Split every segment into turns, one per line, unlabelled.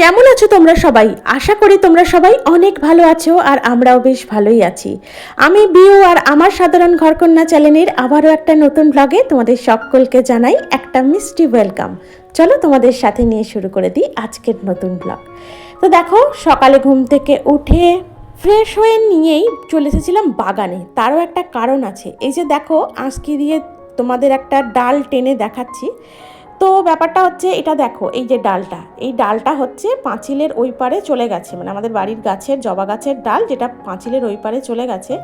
কেমন আছো তোমরা সবাই? আশা করি তোমরা সবাই অনেক ভালো আছো আর আমরাও বেশ ভালোই আছি। আমি বিউ আর আমার সাধারণ ঘরকন্যা চ্যানেলের আবারও একটা নতুন ব্লগে তোমাদের সকলকে জানাই একটা মিষ্টি ওয়েলকাম চলো তোমাদের সাথে নিয়ে শুরু করে দিই আজকের নতুন ব্লগ তো দেখো, সকালে ঘুম থেকে উঠে ফ্রেশ হয়ে নিয়েই চলে এসেছিলাম বাগানে। তারও একটা কারণ আছে। এই যে দেখো আজকে দিয়ে তোমাদের একটা ডাল টেনে দেখাচ্ছি। তো ব্যাপারটা হচ্ছে এটা দেখো, এই যে ডালটা, এই ডালটা হচ্ছে পাঁচিলের ওই পারে চলে গেছে মানে আমাদের বাড়ির গাছের, জবা গাছের ডাল যেটা পাঁচিলের ওই পারে চলে গেছে।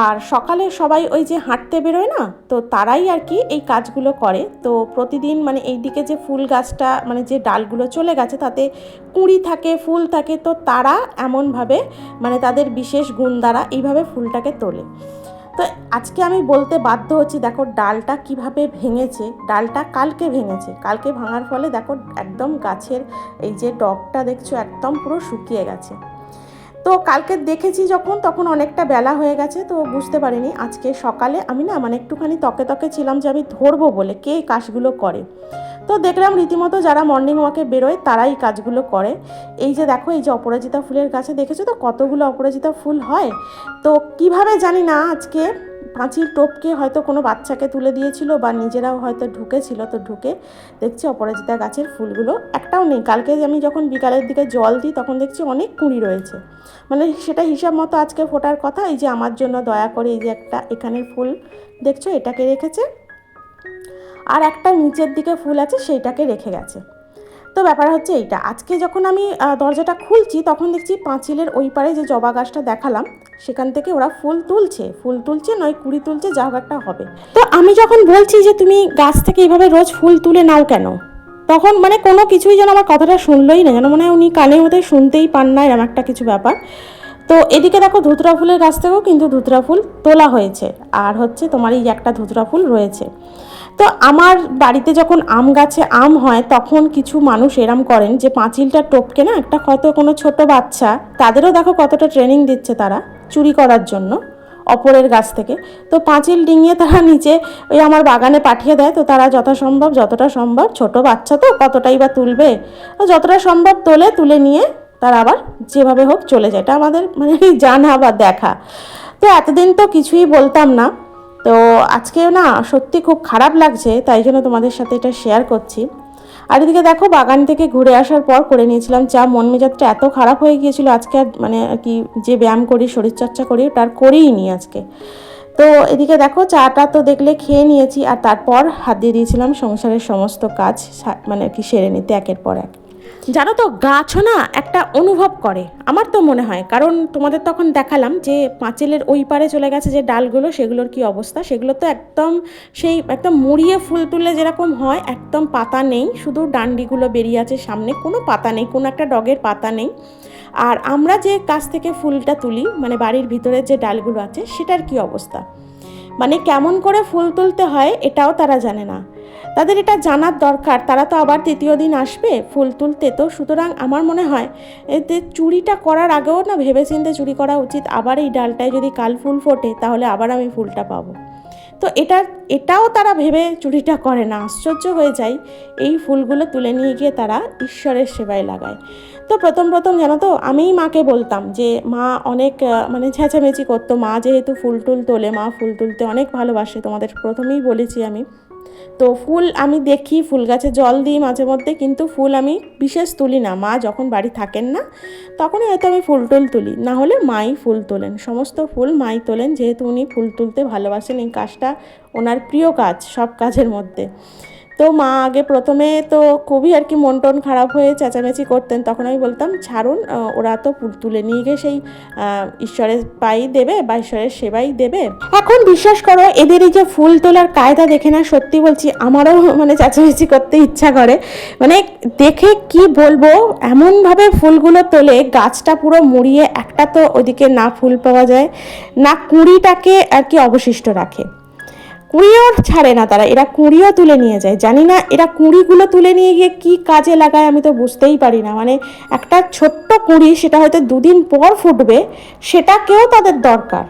আর সকালে সবাই ওই যে হাঁটতে বেরোয় না, তো তারাই আর কি এই কাজগুলো করে। তো প্রতিদিন মানে এই দিকে যে ফুল গাছটা মানে যে ডালগুলো চলে গেছে, তাতে কুঁড়ি থাকে, ফুল থাকে, তো তারা এমনভাবে মানে তাদের বিশেষ গুণ দ্বারা এইভাবে ফুলটাকে তোলে। তো আজকে আমি বলতে বাধ্য হচ্ছি, দেখো ডালটা কীভাবে ভেঙেছে, ডালটা কালকে ভেঙেছে। কালকে ভাঙার ফলে দেখো একদম গাছের এই যে ডগটা দেখছ একদম পুরো শুকিয়ে গেছে। তো কালকে দেখেছি যখন, তখন অনেকটা বেলা হয়ে গেছে, তো বুঝতে পারিনি। আজকে সকালে আমি না মানে একটুখানি তকে তকে ছিলাম যে আমি ধরবো বলে, কে কাজগুলো করে। তো দেখলাম রীতিমতো যারা মর্নিং ওয়াকে বেরোয়, তারাই কাজগুলো করে। এই যে দেখো, এই যে অপরাজিতা ফুলের গাছে দেখেছ তো, কতগুলো অপরাজিতা ফুল হয়? তো কীভাবে জানি না, আজকে পাঁচিল টোপকে হয়তো কোনো বাচ্চাকে তুলে দিয়েছিল বা নিজেরাও হয়তো ঢুকেছিল তো ঢুকে দেখছি অপরাজিতা গাছের ফুলগুলো একটাও নেই। কালকে আমি যখন বিকালের দিকে জল দিই, তখন দেখছি অনেক কুঁড়ি রয়েছে। মানে সেটা হিসাব মতো আজকে ফোটার কথা, এই যে আমার জন্য দয়া করে এই যে একটা এখানের ফুল দেখছ, এটাকে রেখেছে। আর একটা নিচের দিকে ফুল আছে সেইটাকে রেখে গেছে। তো ব্যাপার হচ্ছে এইটা। আজকে যখন আমি দরজাটা খুলছি, তখন দেখছি পাঁচিলের ওই পারে যে জবা গাছটা দেখালাম, সেখান থেকে ওরা ফুল তুলছে। ফুল তুলছে নয়, কুড়ি তুলছে, যা একটা হবে। তো আমি যখন বলছি যে তুমি গাছ থেকে এইভাবে রোজ ফুল তুলে নাও কেন? তখন মানে কোনো কিছুই যেন আমার কথাটা শুনলোই না। যেন মনে হয় উনি কানে হতে শুনতেই পান না, এরম একটা কিছু ব্যাপার। তো এদিকে দেখো ধুতরা ফুলের গাছ থেকেও কিন্তু ধুতরা ফুল তোলা হয়েছে। আর হচ্ছে তোমার এই একটা ধুতরা ফুল রয়েছে। তো আমার বাড়িতে যখন আম গাছে আম হয়, তখন কিছু মানুষ এরম করেন যে পাঁচিলটা টপকে না একটা হয়তো কোনো ছোট বাচ্চা, তাদেরও দেখো কতটা ট্রেনিং দিচ্ছে তারা চুরি করার জন্য অপরের গাছ থেকে। তো পাঁচিল ডিঙিয়ে তারা নিচে ওই আমার বাগানে পাঠিয়ে দেয়, তো তারা যথাসম্ভব, যতটা সম্ভব, ছোট বাচ্চা তো কতটাই বা তুলবে যতটা সম্ভব তোলে, তুলে নিয়ে তারা আবার যেভাবে হোক চলে যায়। এটা আমাদের মানে জানা বা দেখা। তো এতদিন তো কিছুই বলতাম না। তো আজকেও না সত্যি খুব খারাপ লাগছে, তাই জন্য তোমাদের সাথে এটা শেয়ার করছি। আর এদিকে দেখো, বাগান থেকে ঘুরে আসার পর করে নিয়েছিলাম চা, মন মেজাজটা এত খারাপ হয়ে গিয়েছিল, আজকে আর মানে আর কি যে ব্যায়াম করি শরীরচর্চা করি আর করেই নি আজকে। তো এদিকে দেখো, চাটা তো দেখলে খেয়ে নিয়েছি, আর তারপর হাত দিয়ে দিয়েছিলাম সংসারের সমস্ত কাজ মানে আর কি সেরে নিতে একের পর এক। জানো তো গাছও না একটা অনুভব করে, আমার তো মনে হয়। কারণ তোমাদের তখন দেখালাম যে পাঁচিলের ওই পারে চলে গেছে যে ডালগুলো, সেগুলোর কি অবস্থা? সেগুলো তো একদম সেই একদম মুড়িয়ে ফুল তুললে যেরকম হয়, একদম পাতা নেই। শুধু ডান্ডিগুলো বেরিয়ে আছে সামনে, কোনো পাতা নেই, কোনো একটা ডগের পাতা নেই। আর আমরা যে গাছ থেকে ফুলটা তুলি মানে বাড়ির ভিতরে যে ডালগুলো আছে, সেটার কি অবস্থা? মানে কেমন করে ফুল তুলতে হয়, এটাও তারা জানে না। তাদের এটা জানার দরকার। তারা তো আবার তৃতীয় দিন আসবে ফুল তুলতে। তো সুতরাং আমার মনে হয়, এতে চুরিটা করার আগেও না ভেবেচিন্তে চুরি করা উচিত। আবার এই ডালটায় যদি কাল ফুল ফোটে, তাহলে আবার আমি ফুলটা পাবো। তো এটা, এটাও তারা ভেবে চুরিটা করে না। আশ্চর্য হয়ে যায় এই ফুলগুলো তুলে নিয়ে গিয়ে তারা ঈশ্বরের সেবায় লাগায়। তো প্রথম প্রথম জানো তো, আমিই মাকে বলতাম যে, মা অনেক মানে চেঁচামেচি করতো। মা যেহেতু ফুল টুল তোলে, মা ফুল তুলতে অনেক ভালোবাসে। তোমাদের প্রথমেই বলেছি আমি তো ফুল আমি দেখি, ফুল গাছে জল দিই মাঝে মধ্যে, কিন্তু ফুল আমি বিশেষ তুলি না। মা যখন বাড়ি থাকেন না, তখনই হয়তো আমি ফুল টুল তুলি। না হলে মাই ফুল তোলেন। সমস্ত ফুল মাই তোলেন, যেহেতু উনি ফুল তুলতে ভালোবাসেন। এই কাজটা ওনার প্রিয় কাজ সব কাজের মধ্যে। তো মা আগে প্রথমে তো খুবই আর কি মন টন খারাপ হয়ে চেঁচামেচি করতেন, তখন আমি বলতাম, ছাড়ুন ওরা তো তুলে নিয়ে গিয়ে সেই ঈশ্বরের পাই দেবে বা ঈশ্বরের সেবাই দেবে। এখন বিশ্বাস করো, এদের এই যে ফুল তোলার কায়দা দেখে না সত্যি বলছি, আমারও মানে চেঁচামেচি করতে ইচ্ছা করে। মানে দেখে কি বলব, এমনভাবে ফুলগুলো তোলে, গাছটা পুরো মুড়িয়ে একটা তো ওদিকে না ফুল পাওয়া যায়, না কুড়িটাকে আর কি অবশিষ্ট রাখে। কুঁড়িও ছাড়ে না তারা, এরা কুঁড়িও তুলে নিয়ে যায়। জানি না এরা কুঁড়িগুলো তুলে নিয়ে গিয়ে কি কাজে লাগায় আমি তো বুঝতেই পারি না। মানে একটা ছোট্ট কুঁড়ি সেটা হয়তো দুদিন পর ফুটবে, সেটাকেও তাদের দরকার।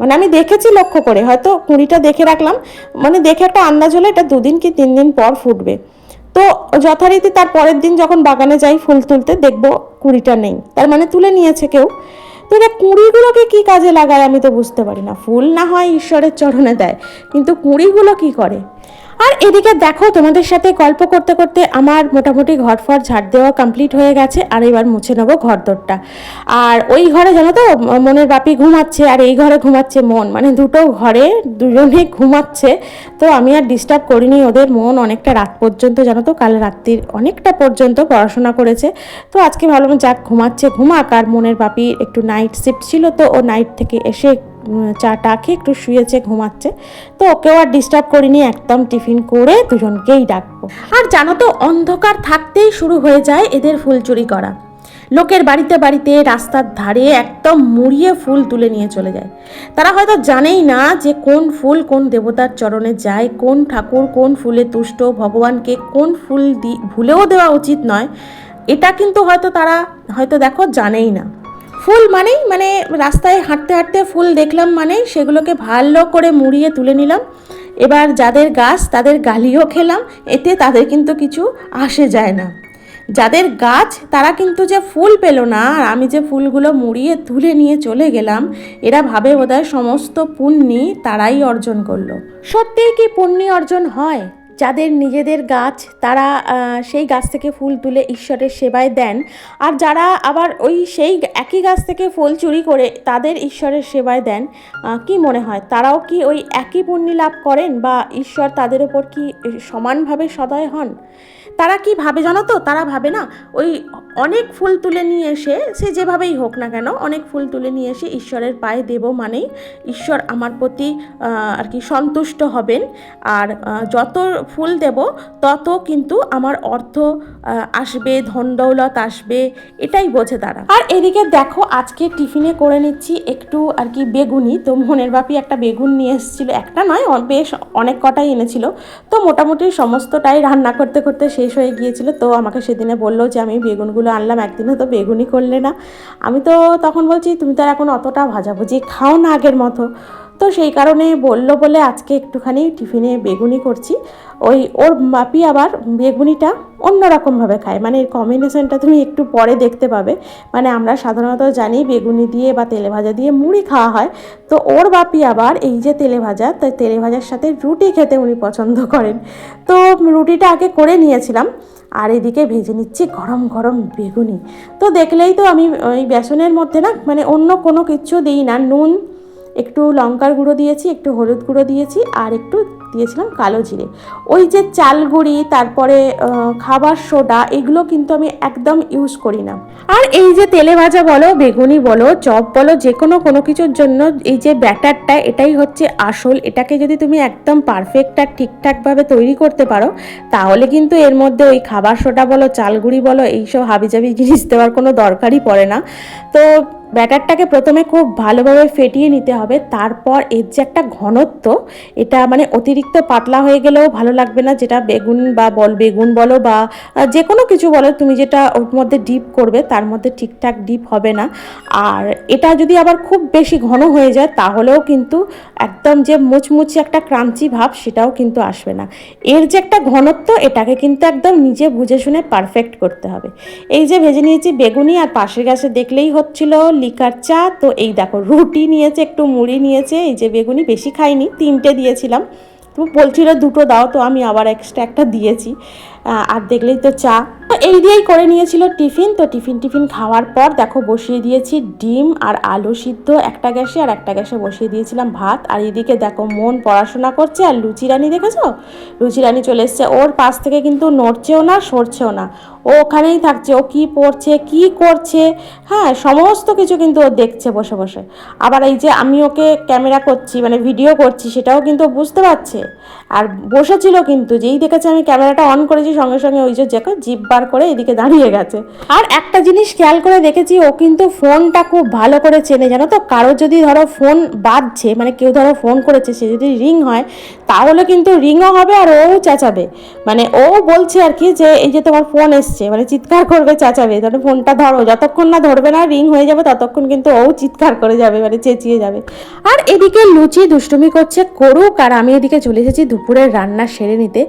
মানে আমি দেখেছি লক্ষ্য করে, হয়তো কুঁড়িটা দেখে রাখলাম মানে দেখে একটা আন্দাজ হলো এটা দুদিন কি তিন দিন পর ফুটবে। তো যথারীতি তার পরের দিন যখন বাগানে যাই ফুল তুলতে, দেখব কুড়িটা নেই। তার মানে তুলে নিয়েছে কেউ। তো এরা কুঁড়িগুলোকে কি কাজে লাগায় আমি তো বুঝতে পারি না। ফুল না হয় ঈশ্বরের চরণে দেয়, কিন্তু কুঁড়িগুলো কি করে? আর এদিকে দেখো, তোমাদের সাথে গল্প করতে করতে আমার মোটামুটি ঘর ফর ঝাড় দেওয়া কমপ্লিট হয়ে গেছে, আর এবার মুছে নেব ঘর দরটা আর ওই ঘরে জানো তো, মনের বাপি ঘুমাচ্ছে, আর এই ঘরে ঘুমাচ্ছে মন। মানে দুটো ঘরে দুজনে ঘুমাচ্ছে, তো আমি আর ডিস্টার্ব করিনি ওদের মন অনেকটা রাত পর্যন্ত, জানো তো, কাল রাত্রির অনেকটা পর্যন্ত পড়াশোনা করেছে। তো আজকে ভাবলাম যাক, ঘুমাচ্ছে, ঘুমাক, আর মনের বাপি একটু নাইট শিফট ছিল, তো ও নাইট থেকে এসে উম, চা টা খেয়ে একটু শুয়েছে ঘুমাচ্ছে। তো ওকেও আর ডিস্টার্ব করিনি একদম টিফিন করে দুজনকেই ডাকবো। আর জানো তো অন্ধকার থাকতেই শুরু হয়ে যায় এদের ফুল চুরি করা। লোকের বাড়িতে বাড়িতে রাস্তার ধারে একদম মুড়িয়ে ফুল তুলে নিয়ে চলে যায়। তারা হয়তো জানেই না যে কোন ফুল কোন দেবতার চরণে যায় কোন ঠাকুর কোন ফুলে তুষ্ট ভগবানকে কোন ফুল দি ভুলেও দেওয়া উচিত নয়। এটা কিন্তু হয়তো তারা হয়তো দেখো জানেই না। ফুল মানেই মানে রাস্তায় হাঁটতে হাঁটতে ফুল দেখলাম মানেই সেগুলোকে ভালো করে মুড়িয়ে তুলে নিলাম। এবার যাদের গাছ তাদের গালিও খেলাম, এতে তাদের কিন্তু কিছু আসে যায় না। যাদের গাছ তারা কিন্তু যে ফুল পেল না, আর আমি যে ফুলগুলো মুড়িয়ে তুলে নিয়ে চলে গেলাম, এরা ভাবে বোধহয় সমস্ত পুণ্যি তারাই অর্জন করল। সত্যিই কি পুণ্যি অর্জন হয়? যাদের নিজেদের গাছ তারা সেই গাছ থেকে ফুল তুলে ঈশ্বরের সেবায় দেন। আর যারা আবার ওই সেই একই গাছ থেকে ফুল চুরি করে তাদের ঈশ্বরের সেবায় দেন কি মনে হয়? তারাও কি ওই একই পুণ্যি লাভ করেন বা ঈশ্বর তাদের ওপর কি সমানভাবে সদয় হন? তারা কি ভাবে জানো তো? তারা ভাবে না, ওই অনেক ফুল তুলে নিয়ে এসে, সে যেভাবেই হোক না কেন, অনেক ফুল তুলে নিয়ে এসে ঈশ্বরের পায়ে দেব মানেই ঈশ্বর আমার প্রতি আর কি সন্তুষ্ট হবেন। আর যত ফুল দেব, তত কিন্তু আমার অর্থ আসবে, ধন দৌলত আসবে, এটাই বোঝে তারা। আর এদিকে দেখো, আজকে টিফিনে করে নিচ্ছি একটু, আর কি বেগুনি। তো মনের বাপি একটা বেগুন নিয়ে এসেছিল। একটা নয় বেশ অনেক কটাই এনেছিল। তো মোটামুটি সমস্তটাই রান্না করতে করতে শেষ হয়ে গিয়েছিল। তো আমাকে সেদিনে বলল যে, আমি বেগুনগুলো আনলাম, একদিনও তো বেগুনই করলে না। আমি তো তখন বলছি, তুমি তো আর এখন অতটা ভাজাভুজি খাও না আগের মতো। তো সেই কারণে বলল বলে আজকে একটুখানি টিফিনে বেগুনি করছি। ওই ওর মাপি আবার বেগুনিটা অন্যরকমভাবে খায়। মানে এর কম্বিনেশনটা তুমি একটু পরে দেখতে পাবে। মানে আমরা সাধারণত জানি বেগুনি দিয়ে বা তেলে ভাজা দিয়ে মুড়ি খাওয়া হয়। তো ওর বাপি আবার এই যে তেলে ভাজা তাই তেলে ভাজার সাথে রুটি খেতে উনি পছন্দ করেন। তো রুটিটা আগে করে নিয়েছিলাম। আর এদিকে ভেজে নিচ্ছি গরম গরম বেগুনি। তো দেখলেই তো আমি ওই বেসনের মধ্যে না মানে অন্য কোনো কিছু দিই না। নুন একটু লঙ্কার গুঁড়ো দিয়েছি, একটু হলুদ গুঁড়ো দিয়েছি আর একটু দিয়েছিলাম কালো জিরে। ওই যে চাল গুঁড়ি, তারপরে খাবার সোডা, এগুলো কিন্তু আমি একদম ইউজ করি না। আর এই যে তেলে ভাজা বলো, বেগুনি বলো, চপ বলো, যে কোনো কোনো কিছুর জন্য এই যে ব্যাটারটা, এটাই হচ্ছে আসল। এটাকে যদি তুমি একদম পারফেক্ট আর ঠিকঠাকভাবে তৈরি করতে পারো, তাহলে কিন্তু এর মধ্যে ওই খাবার সোডা বলো চালগুড়ি বলো, এইসব হাবিজাবি জিনিস দেওয়ার কোনো দরকারই পড়ে না। তো ব্যাটারটাকে প্রথমে খুব ভালোভাবে ফেটিয়ে নিতে হবে, তারপর এর যে একটা ঘনত্ব, এটা মানে অতিরিক্ত পাতলা হয়ে গেলেও ভালো লাগবে না, যেটা বেগুন বা বল, বেগুন বলো বা যে কোনো কিছু বলো, তুমি যেটা ওর মধ্যে ডিপ করবে, তার মধ্যে ঠিকঠাক ডিপ হবে না। আর এটা যদি আবার খুব বেশি ঘন হয়ে যায়, তাহলেও কিন্তু একদম যে মুচমুচে একটা ক্রাঞ্চি ভাব, সেটাও কিন্তু আসবে না। এর যে একটা ঘনত্ব, এটাকে কিন্তু একদম নিজে বুঝে শুনে পারফেক্ট করতে হবে। এই যে ভেজে নিয়েছি বেগুনি, আর পাশের গাছে দেখলেই হচ্ছিল লিকার চা, তো এই দেখো, রুটি নিয়েছে, একটু মুড়ি নিয়েছে, এই যে বেগুনি, বেশি খাইনি, তিনটে দিয়েছিলাম। তো বলছিল দুটো দাও, তো আমি আবার এক্সট্রা একটা দিয়েছি। আর দেখলেই তো চা। এই দিয়েই করে নিয়েছিল টিফিন। তো টিফিন টিফিন খাওয়ার পর দেখো বসিয়ে দিয়েছি ডিম আর আলু সিদ্ধ। একটা গ্যাসে আর একটা গ্যাসে বসিয়ে দিয়েছিলাম ভাত। আর এদিকে দেখো মন পড়াশোনা করছে আর লুচি রানী দেখেছ? লুচি রানী চলে এসছে। ওর পাশ থেকে কিন্তু নড়ছেও না, সরছেও না। ও ওখানেই থাকছে। ও কি পড়ছে, কি করছে? হ্যাঁ সমস্ত কিছু কিন্তু ও দেখছে বসে বসে। আবার এই যে আমি ওকে ক্যামেরা করছি মানে ভিডিও করছি, সেটাও কিন্তু বুঝতে পারছে। আর বসেছিল কিন্তু। যেই দেখেছে আমি ক্যামেরাটা অন করেছি, সঙ্গে সঙ্গে ওই যে দেখো জিপ বার করে এদিকে দাঁড়িয়ে গেছে। আর একটা জিনিস খেয়াল করে দেখেছি, ও কিন্তু ফোনটা খুব ভালো করে চেনে। জানো তো? কারও যদি ধরো ফোন বাজছে মানে কেউ ধরো ফোন করেছে, সে যদি রিং হয় তাহলে কিন্তু রিংও হবে আর ও চেঁচাবে। মানে ও বলছে আর কি যে, এই যে তোমার ফোন এসছে মানে চিৎকার করবে, চেঁচাবে। তাহলে ফোনটা ধরো, যতক্ষণ না ধরবে না, রিং হয়ে যাবে, ততক্ষণ কিন্তু ও চিৎকার করে যাবে মানে চেঁচিয়ে যাবে। আর এদিকে লুচি দুষ্টুমি করছে, করুক, আর আমি এদিকে চলে এসেছি দুপুরের রান্না সেরে নিতে।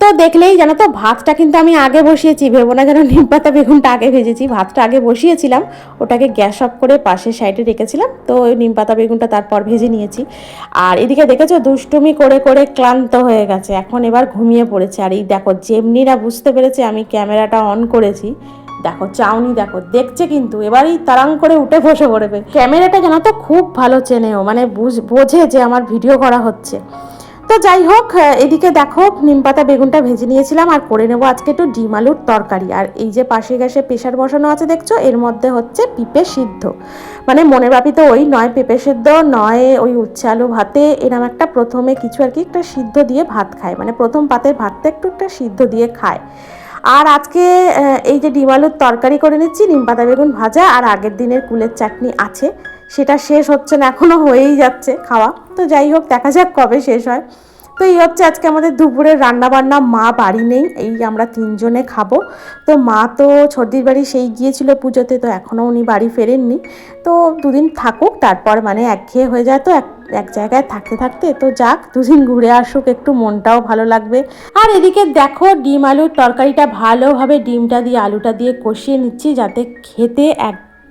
তো দেখলেই জানো তো, ভাতটা কিন্তু আমি আগে বসিয়েছি, ভেবো না যেন নিম পাতা বেগুনটা আগে ভেজেছি। ভাতটা আগে বসিয়েছিলাম, ওটাকে গ্যাস অফ করে পাশের সাইডে রেখেছিলাম, তো ওই নিম পাতা বেগুনটা তারপর ভেজে নিয়েছি। আর এদিকে দেখেছ, দুষ্টুমি করে করে ক্লান্ত হয়ে গেছে। এখন এবার ঘুমিয়ে পড়েছে। আর এই দেখো, যেমনিরা বুঝতে পেরেছে আমি ক্যামেরাটা অন করেছি, দেখো চাউনি দেখো, দেখছে কিন্তু, এবারই তারাং করে উঠে বসে পড়বে। ক্যামেরাটা জানো তো খুব ভালো চেনেও মানে বোঝে যে আমার ভিডিও করা হচ্ছে। তো যাই হোক এদিকে দেখো, নিম পাতা, বেগুনটা ভেজে নিয়েছিলাম আর করে নেব আজকে একটু ডিম আলুর তরকারি। আর এই যে পাশে গ্যাসে প্রেশার বসানো আছে দেখছ, এর মধ্যে হচ্ছে পিঁপে সিদ্ধ। মানে মনে ভাবি তো ওই নয় পেঁপে সিদ্ধ, নয় ওই উচ্ছে আলু ভাতে এরম একটা প্রথমে কিছু আর কি একটা সিদ্ধ দিয়ে ভাত খায়। মানে প্রথম পাতের ভাতটা একটু একটা সিদ্ধ দিয়ে খায়। আর আজকে এই যে ডিম আলুর তরকারি করে নিচ্ছি, নিম পাতা, বেগুন ভাজা, আর আগের দিনের কুলের চাটনি আছে। সেটা শেষ হচ্ছে না এখনও হয়েই যাচ্ছে খাওয়া। তো যাই হোক, দেখা যাক কবে শেষ হয়। তো এই হচ্ছে আজকে আমাদের দুপুরের রান্না বান্না মা বাড়ি নেই, এই আমরা তিনজনে খাব। তো মা তো ছর্দির বাড়ি সেই গিয়েছিল পুজোতে, তো এখনও উনি বাড়ি ফেরেননি। তো দুদিন থাকুক, তারপর মানে একঘেয়ে হয়ে যায় তো, এক এক জায়গায় থাকতে থাকতে। তো যাক, দুদিন ঘুরে আসুক, একটু মনটাও ভালো লাগবে। আর এদিকে দেখো, ডিম আলুর তরকারিটা ভালোভাবে ডিমটা দিয়ে, আলুটা দিয়ে কষিয়ে নিচ্ছি যাতে খেতে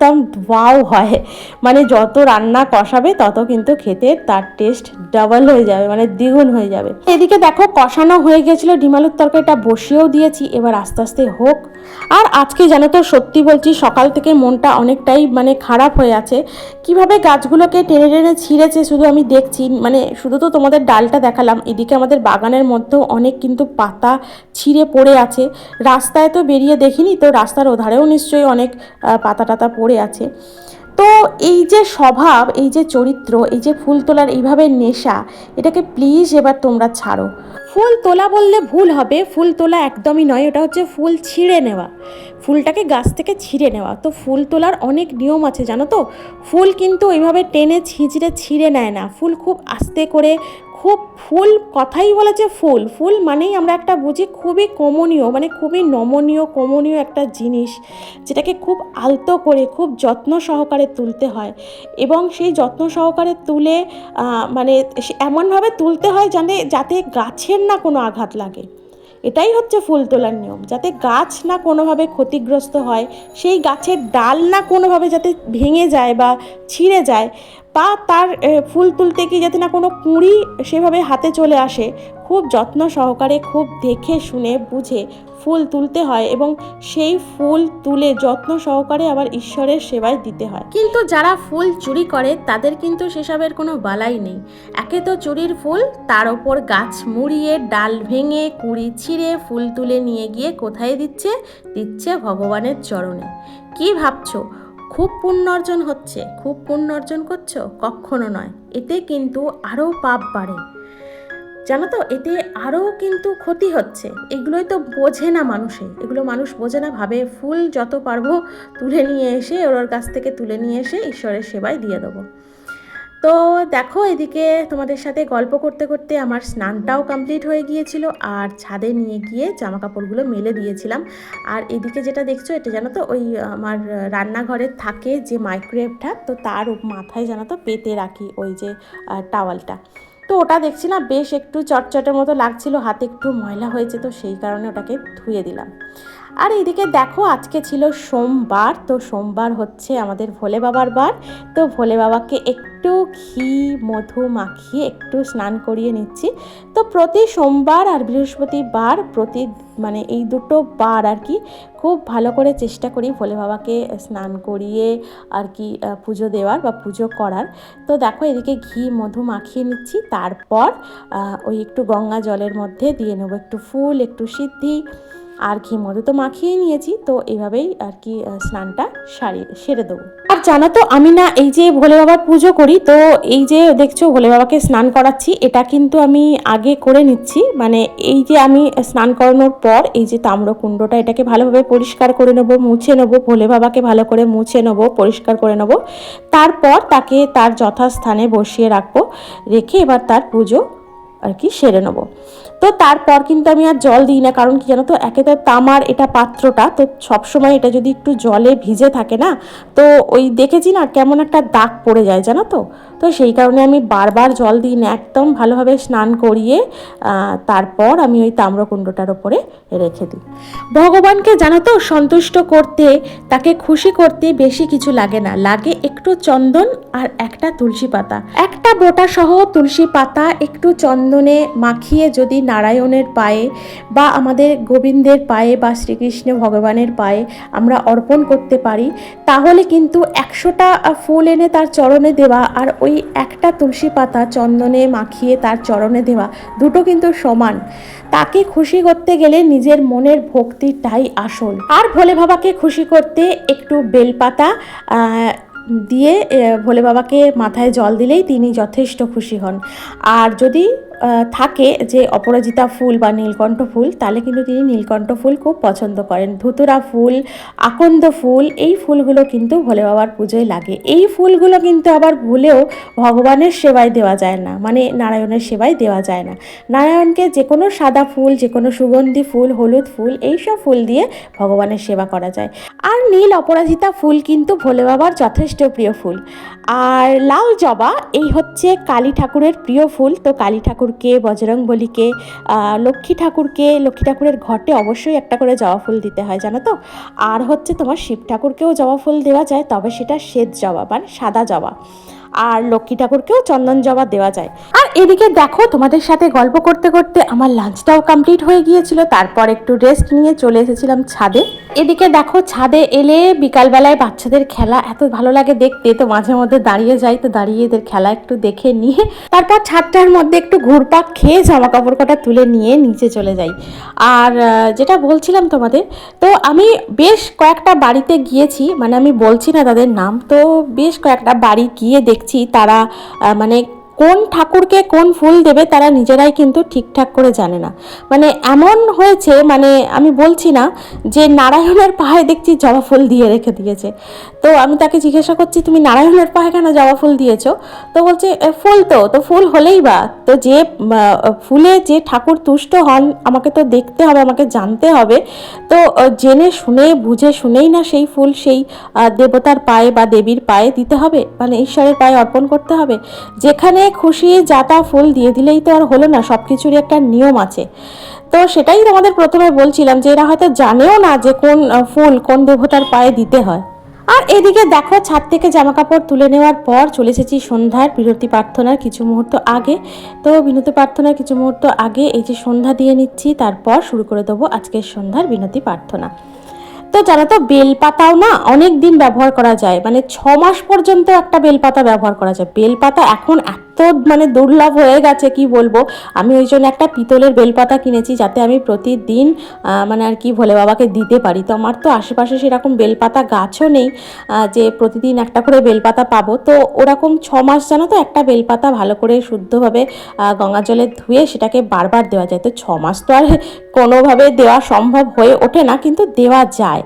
একদম ওয়াও হয়। মানে যত রান্না কষাবে, তত কিন্তু খেতে তার টেস্ট ডাবল হয়ে যাবে মানে দ্বিগুণ হয়ে যাবে। এদিকে দেখো, কষানো হয়ে গেছিল ডিমালুর তরকারিটা, বসিয়েও দিয়েছি। এবার আস্তে আস্তে হোক। আর আজকে জানো তো, সত্যি বলছি, সকাল থেকে মনটা অনেকটাই মানে খারাপ হয়ে আছে। কীভাবে গাছগুলোকে টেনে টেনে ছিঁড়েছে, শুধু আমি দেখছি। মানে শুধু তো তোমাদের ডালটা দেখালাম, এদিকে আমাদের বাগানের মধ্যেও অনেক কিন্তু পাতা ছিঁড়ে পড়ে আছে। রাস্তায় তো বেরিয়ে দেখিনি, তো রাস্তার ওধারেও নিশ্চয়ই অনেক পাতা টাতা পড়ে আছে। তো এই যে স্বভাব, এই যে চরিত্র, এই যে ফুল তোলার এইভাবে নেশা, এটাকে প্লিজ এবার তোমরা ছাড়ো। ফুল তোলা বললে ভুল হবে, ফুল তোলা একদমই নয়, ওটা হচ্ছে ফুল ছিঁড়ে নেওয়া। ফুলটাকে গাছ থেকে ছিঁড়ে নেওয়া। তো ফুল তোলার অনেক নিয়ম আছে, জানো তো? ফুল কিন্তু ওইভাবে টেনে ছিঁচড়ে ছিঁড়ে নেয় না। ফুল খুব আস্তে করে খুব ফুল, কথাই বলেছে ফুল। ফুল মানেই আমরা একটা বুঝি খুবই কমনীয় মানে খুবই নমনীয়, কমনীয় একটা জিনিস, যেটাকে খুব আলতো করে, খুব যত্ন সহকারে তুলতে হয়। এবং সেই যত্ন সহকারে তুলে মানে এমনভাবে তুলতে হয় জানে, যাতে গাছের না কোনো আঘাত লাগে। এটাই হচ্ছে ফুল তোলার নিয়ম, যাতে গাছ না কোনোভাবে ক্ষতিগ্রস্ত হয়, সেই গাছের ডাল না কোনোভাবে যাতে ভেঙে যায় বা ছিঁড়ে যায় বা তার ফুল তুলতে গিয়ে যাতে না কোনো কুঁড়ি সেভাবে হাতে চলে আসে, খুব যত্ন সহকারে, খুব দেখে শুনে বুঝে ফুল তুলতে হয় এবং সেই ফুল তুলে যত্ন সহকারে আবার ঈশ্বরের সেবায় দিতে হয়। কিন্তু যারা ফুল চুরি করে, তাদের কিন্তু সেসবের কোনো বালাই নেই। একে তো চুরির ফুল, তার ওপর গাছ মুড়িয়ে, ডাল ভেঙে, কুড়ি ছিঁড়ে, ফুল তুলে নিয়ে গিয়ে কোথায় দিচ্ছে? দিচ্ছে ভগবানের চরণে। কি ভাবছ? খুব পুণ্য অর্জন হচ্ছে। খুব পুণ্য অর্জন করছ? কখনো নয়। এতে কিন্তু আরও পাপ বাড়ে। জানো তো, এতে আরও কিন্তু ক্ষতি হচ্ছে। এগুলোই তো বোঝে না মানুষে। এগুলো মানুষ বোঝে না, ভাবে ফুল যত পারব তুলে নিয়ে এসে ওর কাছ থেকে তুলে নিয়ে এসে ঈশ্বরের সেবায় দিয়ে দেবো। তো দেখো এদিকে তোমাদের সাথে গল্প করতে করতে আমার স্নানটাও কমপ্লিট হয়ে গিয়েছিল আর ছাদে নিয়ে গিয়ে জামা কাপড়গুলো মেলে দিয়েছিলাম। আর এদিকে যেটা দেখছ এটা জানো তো ওই আমার রান্নাঘরে থাকে যে মাইক্রোওয়েভটা তো তার মাথায় জানো তো পেতে রাখি ওই যে টাওয়ালটা তো ওটা দেখছি না বেশ একটু চটচটের মতো লাগছিল, হাতে একটু ময়লা হয়েছে তো সেই কারণে ওটাকে ধুয়ে দিলাম। আর এদিকে দেখো আজকে ছিল সোমবার, তো সোমবার হচ্ছে আমাদের ভোলে বাবার বার, তো ভোলে বাবাকে একটু ঘি, মধু মাখিয়ে একটু স্নান করিয়ে নিচ্ছি। তো প্রতি সোমবার আর বৃহস্পতিবার প্রতি মানে এই দুটো বার আর কি খুব ভালো করে চেষ্টা করি ভোলে বাবাকে স্নান করিয়ে আর কি পুজো দেওয়ার বা পুজো করার। তো দেখো এদিকে ঘি, মধু মাখিয়ে নিচ্ছি। তারপর ওই একটু গঙ্গা জলের মধ্যে দিয়ে নেব। একটু ফুল, একটু সিদ্ধি আর ঘি মধু তো মাখিয়ে নিয়েছি, তো এইভাবেই আর কি স্নানটা সারি, সেরে দেবো। আর জানো তো, আমি না এই যে ভোলে বাবার পুজো করি, তো এই যে দেখছ ভোলে বাবাকে স্নান করাচ্ছি, এটা কিন্তু আমি আগে করে নিচ্ছি। মানে এই যে আমি স্নান করানোর পর, এই যে তাম্রকুণ্ডটা, এটাকে ভালোভাবে পরিষ্কার করে নেব, মুছে নেব, ভোলে বাবাকে ভালো করে মুছে নেব, পরিষ্কার করে নেব। তারপর তাকে তার যথাস্থানে বসিয়ে রাখব, রেখে এবার তার পুজো আর কি সেরে নেব। তো তারপর কিন্তু আমি আর জল দিই না, কারণ কি জানো তো, একে তো তামার এটা পাত্রটা, তো সবসময় এটা যদি একটু জলে ভিজে থাকে না, তো ওই দেখেছি না কেমন একটা দাগ পড়ে যায় জানো তো? তো সেই কারণে আমি বারবার জল দিই না, একদম ভালোভাবে স্নান করিয়ে তারপর আমি ওই তাম্রকুণ্ডটার ওপরে রেখে দিই। ভগবানকে জানো তো, সন্তুষ্ট করতে, তাকে খুশি করতে বেশি কিছু লাগে না, লাগে একটু চন্দন আর একটা তুলসী পাতা। একটা বোটা সহ তুলসী পাতা একটু চন্দনে মাখিয়ে যদি নারায়ণের পায়ে বা আমাদের গোবিন্দের পায়ে বা শ্রীকৃষ্ণ ভগবানের পায়ে আমরা অর্পণ করতে পারি, তাহলে কিন্তু একশোটা ফুল এনে তার চরণে দেওয়া আর ওই একটা তুলসী পাতা চন্দনে মাখিয়ে তার চরণে দেওয়া দুটো কিন্তু সমান। তাকে খুশি করতে গেলে নিজের মনের ভক্তিটাই আসল। আর ভোলে বাবাকে খুশি করতে একটু বেলপাতা দিয়ে ভোলে বাবাকে মাথায় জল দিলেই তিনি যথেষ্ট খুশি হন। আর যদি থাকে যে অপরাজিতা ফুল বা নীলকণ্ঠ ফুল, তাহলে কিন্তু তিনি নীলকণ্ঠ ফুল খুব পছন্দ করেন। ধুতুরা ফুল, আকন্দ ফুল, এই ফুলগুলো কিন্তু ভোলে বাবার পুজোয় লাগে। এই ফুলগুলো কিন্তু আবার ভুলেও ভগবানের সেবায় দেওয়া যায় না মানে নারায়ণের সেবায় দেওয়া যায় না। নারায়ণকে যে কোনো সাদা ফুল, যে কোনো সুগন্ধি ফুল, হলুদ ফুল, এইসব ফুল দিয়ে ভগবানের সেবা করা যায়। আর নীল অপরাজিতা ফুল কিন্তু ভোলে বাবার যথেষ্ট প্রিয় ফুল। আর লাল জবা, এই হচ্ছে কালী ঠাকুরের প্রিয় ফুল, তো কালী ঠাকুরকে বজরং বলিকে লক্ষ্মী ঠাকুরকে, লক্ষ্মী ঠাকুরের ঘটে অবশ্যই একটা করে জবা ফুল দিতে হয়, জানো তো? আর হচ্ছে তোমার শিব ঠাকুরকেও জবা ফুল দেওয়া যায়, তবে সেটা শ্বেত জবা মানে সাদা জবা। আর লক্ষ্মী ঠাকুরকেও চন্দন জবা দেওয়া যায়। আর এদিকে দেখো, তোমাদের সাথে গল্প করতে করতে আমার লাঞ্চটাও কমপ্লিট হয়ে গিয়েছিল। তারপর একটু রেস্ট নিয়ে চলে এসেছিলাম ছাদে। এদিকে দেখো, ছাদে এলে বিকালবেলায় বাচ্চাদের খেলা এত ভালো লাগে দেখতে। তো মাঝে মধ্যে দাঁড়িয়ে যাই, তো দাঁড়িয়ে এদের খেলা একটু দেখে নিয়ে তারপর ছাদটার মধ্যে একটু ঘুরপাক খেয়ে জামা কাপড় কটা তুলে নিয়ে নিচে চলে যাই। আর যেটা বলছিলাম তোমাদের, তো আমি বেশ কয়েকটা বাড়িতে গিয়েছি। মানে আমি বলছি না তাদের নাম, তো বেশ কয়েকটা বাড়ি গিয়ে দেখছি তারা মানে কোন ঠাকুরকে কোন ফুল দেবে তারা নিজেরাই কিন্তু ঠিকঠাক করে জানে না। মানে এমন হয়েছে মানে আমি বলছি না যে নারায়ণের পায়ে দেখছি জবা ফুল দিয়ে রেখে দিয়েছে। তো আমি তাকে জিজ্ঞাসা করছি, তুমি নারায়ণের পায়ে কেন জবা ফুল দিয়েছ? তো বলছে ফুল তো তো ফুল হলেই বা। তো যে ফুলে যে ঠাকুর তুষ্ট হন, আমাকে তো দেখতে হবে, আমাকে জানতে হবে। তো জেনে শুনে, বুঝে শুনেই না সেই ফুল সেই দেবতার পায়ে বা দেবীর পায়ে দিতে হবে। মানে ঈশ্বরের পায়ে অর্পণ করতে হবে। যেখানে খুশি যাতা ফুল দিয়ে দিলেই তো আর হলো না সব কিছুরই একটা নিয়ম আছে। তো সেটাই তোমাদের প্রথমে বলছিলাম যে এরা হয়তো জানেও না যে কোন ফুল কোন দেবতার পায়ে দিতে হয়। আর এদিকে দেখো ছাদ থেকে জামা কাপড় তুলে নেওয়ার পর চলে এসেছি সন্ধ্যার বিরতি প্রার্থনার কিছু মুহূর্ত আগে। তো বিনতি প্রার্থনার কিছু মুহূর্ত আগে এই যে সন্ধ্যা দিয়ে নিচ্ছি, তারপর শুরু করে দেবো আজকের সন্ধ্যার বিনতি প্রার্থনা। তো জানো তো বেলপাতাও না অনেক দিন ব্যবহার করা যায় মানে ছ মাস পর্যন্ত একটা বেলপাতা ব্যবহার করা যায়। বেলপাতা এখন এত মানে দুর্লভ হয়ে গেছে, কি বলব? আমি ওই জন্য একটা পিতলের বেলপাতা কিনেছি যাতে আমি প্রতিদিন মানে আর কি ভোলে বাবাকে দিতে পারি। তো আমার তো আশেপাশে সেরকম বেলপাতা গাছও নেই যে প্রতিদিন একটা করে বেলপাতা পাবো। তো ওরকম ছ মাস জানো তো একটা বেলপাতা ভালো করে শুদ্ধভাবে গঙ্গা জলে ধুয়ে সেটাকে বারবার দেওয়া যায়। তো ছ মাস তো আর কোনোভাবে দেওয়া সম্ভব হয়ে ওঠে না, কিন্তু দেওয়া যায়।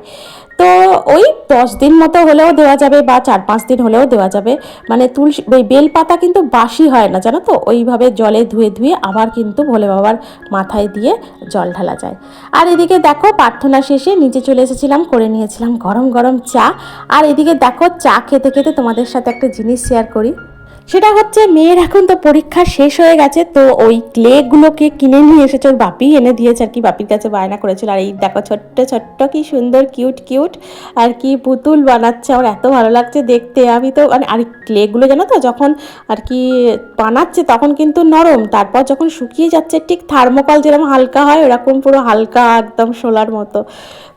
তো ওই দশ দিন মতো হলেও দেওয়া যাবে বা চার পাঁচ দিন হলেও দেওয়া যাবে। মানে তুলসী, ওই বেলপাতা কিন্তু বাসি হয় না, জানো তো? ওইভাবে জলে ধুয়ে ধুয়ে আবার কিন্তু ভোলে বাবার মাথায় দিয়ে জল ঢালা যায়। আর এদিকে দেখো প্রার্থনা শেষে নিচে চলে এসেছিলাম, করে নিয়েছিলাম গরম গরম চা। আর এদিকে দেখো চা খেতে খেতে তোমাদের সাথে একটা জিনিস শেয়ার করি। সেটা হচ্ছে মেয়ের এখন তো পরীক্ষা শেষ হয়ে গেছে, তো ওই ক্লেগুলোকে কিনে নিয়ে এসেছে ওর বাপি, এনে দিয়েছে আর কি, বাপির কাছে বায়না করেছিল। আর এই দেখো ছোট্ট ছোট্ট কি সুন্দর কিউট কিউট আর কি পুতুল বানাচ্ছে, আমার এত ভালো লাগছে দেখতে। আমি তো মানে আর ক্লেগুলো জানো তো, যখন আর কি বানাচ্ছে তখন কিন্তু নরম, তারপর যখন শুকিয়ে যাচ্ছে ঠিক থার্মোকল যেরকম হালকা হয়, ওরকম পুরো হালকা একদম শোলার মতো।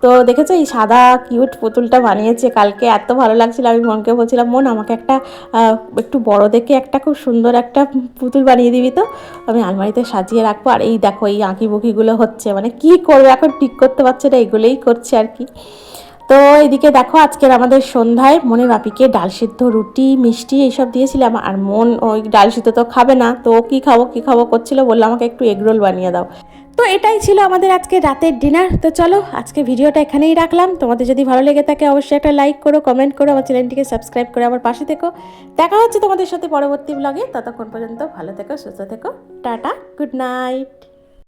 তো দেখেছ এই সাদা কিউট পুতুলটা বানিয়েছে, কালকে এত ভালো লাগছিল, আমি মনকে বলছিলাম, মন, আমাকে একটা একটু বড় দেখে একটা খুব সুন্দর একটা পুতুল বানিয়ে দিবি তো? আমি আলমারিতে সাজিয়ে রাখব, আর এই দেখো, এই আঁকি বুকিগুলো হচ্ছে মানে কি করবে, এখন ঠিক করতে পারছে না, এগুলোই করছে আর কি। তো এদিকে দেখো, আজকের আমাদের সন্ধ্যায় মনের বাপিকে ডাল সিদ্ধ, রুটি, মিষ্টি এইসব দিয়েছিলাম, আর মন ওই ডাল সিদ্ধ তো খাবে না, তো কী খাব কী খাব করছিল, বলল আমাকে একটু এগরোল বানিয়ে দাও। তো এটাই ছিল আমাদের আজকে রাতের ডিনার তো চলো, আজকে ভিডিওটা এখানেই রাখলাম। তোমাদের যদি ভালো লেগে থাকে, অবশ্যই একটা লাইক করো কমেন্ট করো, আমার চ্যানেলটিকে সাবস্ক্রাইব করে আমার পাশে থেকো। দেখা হচ্ছে তোমাদের সাথে পরবর্তী ব্লগে ততক্ষণ পর্যন্ত ভালো থেকো, সুস্থ থেকো। Tata good night